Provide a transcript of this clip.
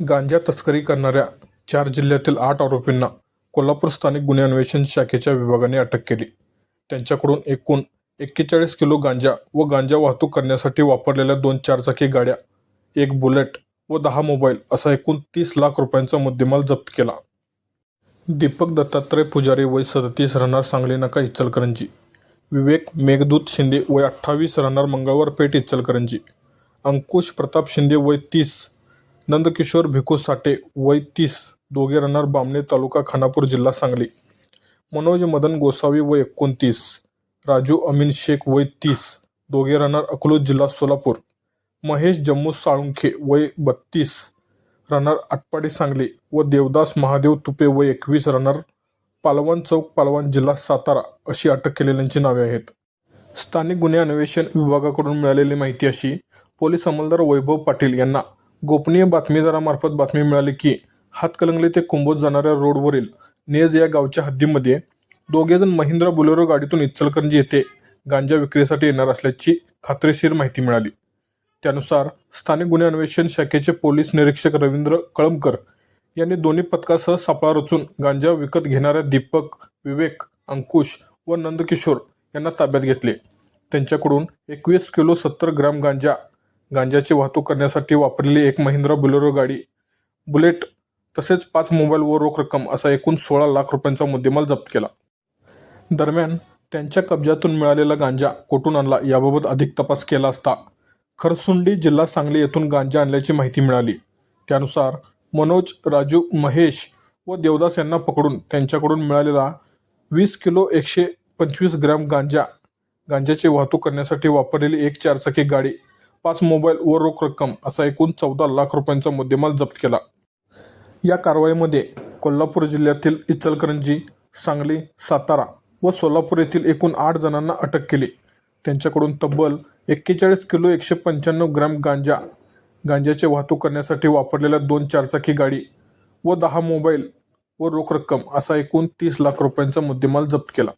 गांजा तस्करी करणाऱ्या चार जिल्ह्यातील आठ आरोपींना कोल्हापूर स्थानिक गुन्हे अन्वेषण शाखेच्या विभागाने अटक केली. त्यांच्याकडून एकूण एक्केचाळीस किलो गांजा व गांजा वाहतूक करण्यासाठी वापरलेल्या दोन चारचाकी गाड्या एक बुलेट व दहा मोबाईल असा एकूण तीस लाख रुपयांचा मुद्देमाल जप्त केला. दीपक दत्तात्रय पुजारी वय सदतीस राहणार सांगली नाका इचलकरंजी. विवेक मेघदूत शिंदे वय अठ्ठावीस राहणार मंगळवार पेठ इचलकरंजी. अंकुश प्रताप शिंदे वय तीस नंदकिशोर भिकू साठे वय तीस दोघे राहणार बामणे तालुका खानापूर जिल्हा सांगली. मनोज मदन गोसावी वय एकोणतीस राजू अमीन शेख वय तीस दोघे राहणार अकलूज जिल्हा सोलापूर. महेश जम्मू साळुंखे वय बत्तीस राहणार आटपाडी सांगली व देवदास महादेव तुपे वय एकवीस राहणार पालवण चौक पालवण जिल्हा सातारा अशी अटक केलेल्यांची नावे आहेत. स्थानिक गुन्हे अन्वेषण विभागाकडून मिळालेली माहिती अशी पोलीस अंमलदार वैभव पाटील यांना गोपनीय बातमीदारामार्फत बातमी मिळाली की हातकलंगले ते कुंभोज जाणाऱ्या रोडवरील नेज या गावच्या हद्दीमध्ये दोघेजण महिंद्रा बुलेरो गाडीतून इचलकरंजी येथे गांजा विक्रीसाठी येणार असल्याची खात्रीशीर माहिती मिळाली. त्यानुसार स्थानिक गुन्हे अन्वेषण शाखेचे पोलीस निरीक्षक रवींद्र कळमकर यांनी दोन्ही पथकासह सापळा रचून गांजा विकत घेणाऱ्या दीपक विवेक अंकुश व नंदकिशोर यांना ताब्यात घेतले. त्यांच्याकडून एकवीस किलो सत्तर ग्रॅम गांजा गांजाची वाहतूक करण्यासाठी वापरलेली एक महिंद्रा बुलेरो गाडी. बुलेट तसेच पाच मोबाईल व रोख रक्कम असा एकूण सोळा लाख रुपयांचा मुद्देमाल जप्त केला. दरम्यान त्यांच्या कब्जातून मिळालेला गांजा कोठून आणला याबाबत अधिक तपास केला असता खरसुंडी जिल्हा सांगली येथून गांजा आणल्याची माहिती मिळाली. त्यानुसार मनोज राजू महेश व देवदास यांना पकडून त्यांच्याकडून मिळालेला वीस किलो एकशे पंचवीस ग्रॅम गांजा गांजाची वाहतूक करण्यासाठी वापरलेली एक चारचाकी गाडी पाच मोबाईल व रोख रक्कम असा एकूण चौदा लाख रुपयांचा मुद्देमाल जप्त केला. या कारवाईमध्ये कोल्हापूर जिल्ह्यातील इचलकरंजी सांगली सातारा व सोलापूर येथील एकूण आठ जणांना अटक केली. त्यांच्याकडून तब्बल एक्केचाळीस किलो एकशे पंच्याण्णव ग्रॅम गांजा गांजाची वाहतूक करण्यासाठी वापरलेल्या दोन चारचाकी गाडी व दहा मोबाईल व रोख रक्कम असा एकूण तीस लाख रुपयांचा मुद्देमाल जप्त केला.